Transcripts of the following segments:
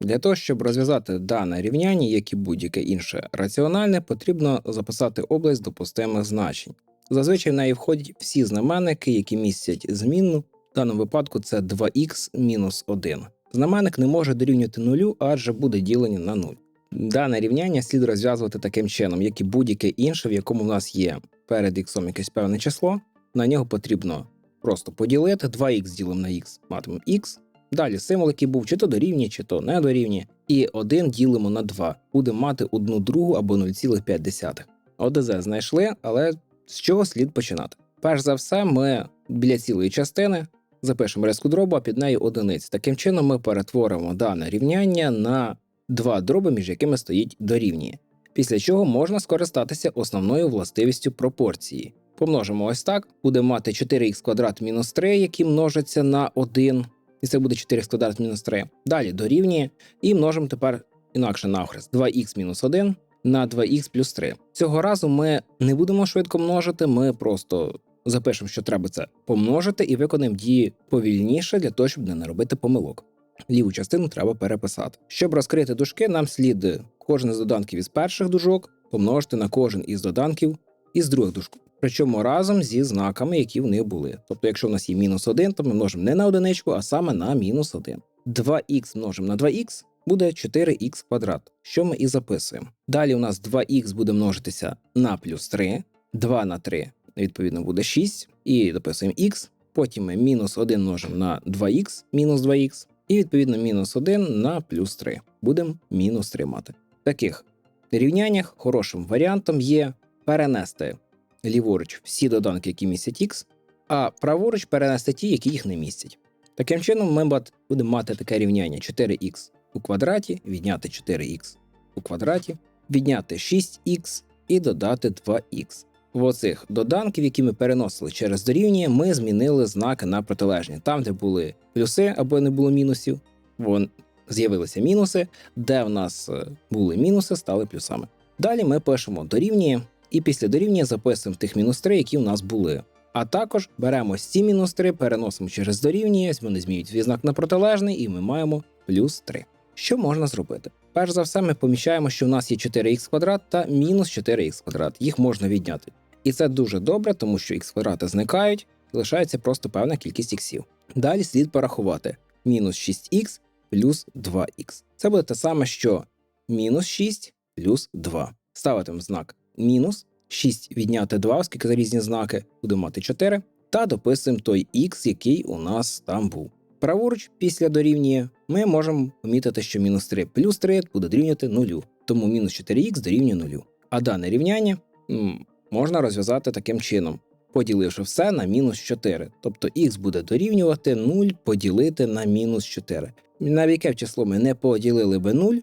Для того, щоб розв'язати дане рівняння, як і будь-яке інше раціональне, потрібно записати область допустимих значень. Зазвичай в неї входять всі знаменники, які містять змінну. В даному випадку це 2х мінус 1. Знаменник не може дорівнювати нулю, адже буде ділення на 0. Дане рівняння слід розв'язувати таким чином, як і будь-яке інше, в якому в нас є перед х якесь певне число. На нього потрібно просто поділити 2х ділимо на х, матимемо х. Далі символ, який був чи то дорівнює, чи то не дорівнює. І 1 ділимо на 2. Будемо мати 1 другу або 0,5. ОДЗ знайшли, але з чого слід починати? Перш за все, ми біля цілої частини запишемо резку дробу, а під нею одиниць. Таким чином, ми перетворимо дане рівняння на два дроби, між якими стоїть дорівнює. Після чого можна скористатися основною властивістю пропорції. Помножимо ось так, будемо мати 4х квадрат мінус 3, які множаться на 1, і це буде 4х квадрат мінус 3. Далі дорівнює, і множимо тепер інакше навхрест 2х мінус 1 на 2х плюс 3. Цього разу ми не будемо швидко множити, ми просто запишемо, що треба це помножити, і виконаємо дії повільніше для того, щоб не наробити помилок. Ліву частину треба переписати. Щоб розкрити дужки, нам слід кожен з доданків із перших дужок помножити на кожен із доданків із других дужок. Причому разом зі знаками, які в них були. Тобто, якщо в нас є мінус 1, то ми множимо не на одиничку, а саме на мінус 1. 2х множимо на 2х буде 4х квадрат, що ми і записуємо. Далі у нас 2х буде множитися на плюс 3, 2 на 3, відповідно, буде 6, і дописуємо х. Потім ми мінус 1 множимо на 2х, мінус 2х, і відповідно мінус 1 на плюс 3. Будемо мінус 3 мати. В таких рівняннях хорошим варіантом є перенести ліворуч всі доданки, які містять х, а праворуч перенести ті, які їх не містять. Таким чином, ми будемо мати таке рівняння 4х у квадраті, відняти 4х у квадраті, відняти 6х і додати 2х. В оцих доданків, які ми переносили через дорівнює, ми змінили знаки на протилежні. Там, де були плюси або не було мінусів, вон з'явилися мінуси, де в нас е, були мінуси, стали плюсами. Далі ми пишемо дорівнює, і після дорівнює записуємо тих мінус 3, які у нас були. А також беремо ці мінус 3, переносимо через дорівнює, вони змінюють свій знак на протилежний, і ми маємо плюс 3. Що можна зробити? Перш за все, ми помічаємо, що у нас є 4х квадрат та мінус 4х квадрат. Їх можна відняти. І це дуже добре, тому що х квадрати зникають, і лишається просто певна кількість іксів. Далі слід порахувати мінус 6х плюс 2х. Це буде те саме, що мінус 6 плюс 2. Ставитимо знак мінус 6 відняти 2, оскільки за різні знаки, будемо мати 4, та дописуємо той х, який у нас там був. Праворуч, після дорівнює, ми можемо помітити, що мінус 3 плюс 3 буде дорівнювати 0, тому мінус 4х дорівнює 0. А дане рівняння м, можна розв'язати таким чином, поділивши все на мінус 4. Тобто х буде дорівнювати 0 поділити на мінус 4. На яке число ми не поділили би 0,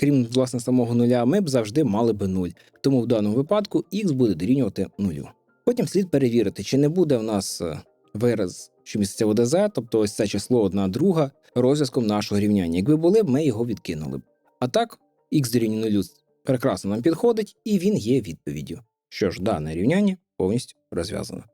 крім власне самого нуля, ми б завжди мали би 0. Тому в даному випадку х буде дорівнювати 0. Потім слід перевірити, чи не буде в нас е, вираз, що міститься в ОДЗ, тобто ось це число 1 друга, розв'язком нашого рівняння. Якби були ми його відкинули б. А так, х дорівнює 0 прекрасно нам підходить, і він є відповіддю. Що ж, дане рівняння повністю розв'язано.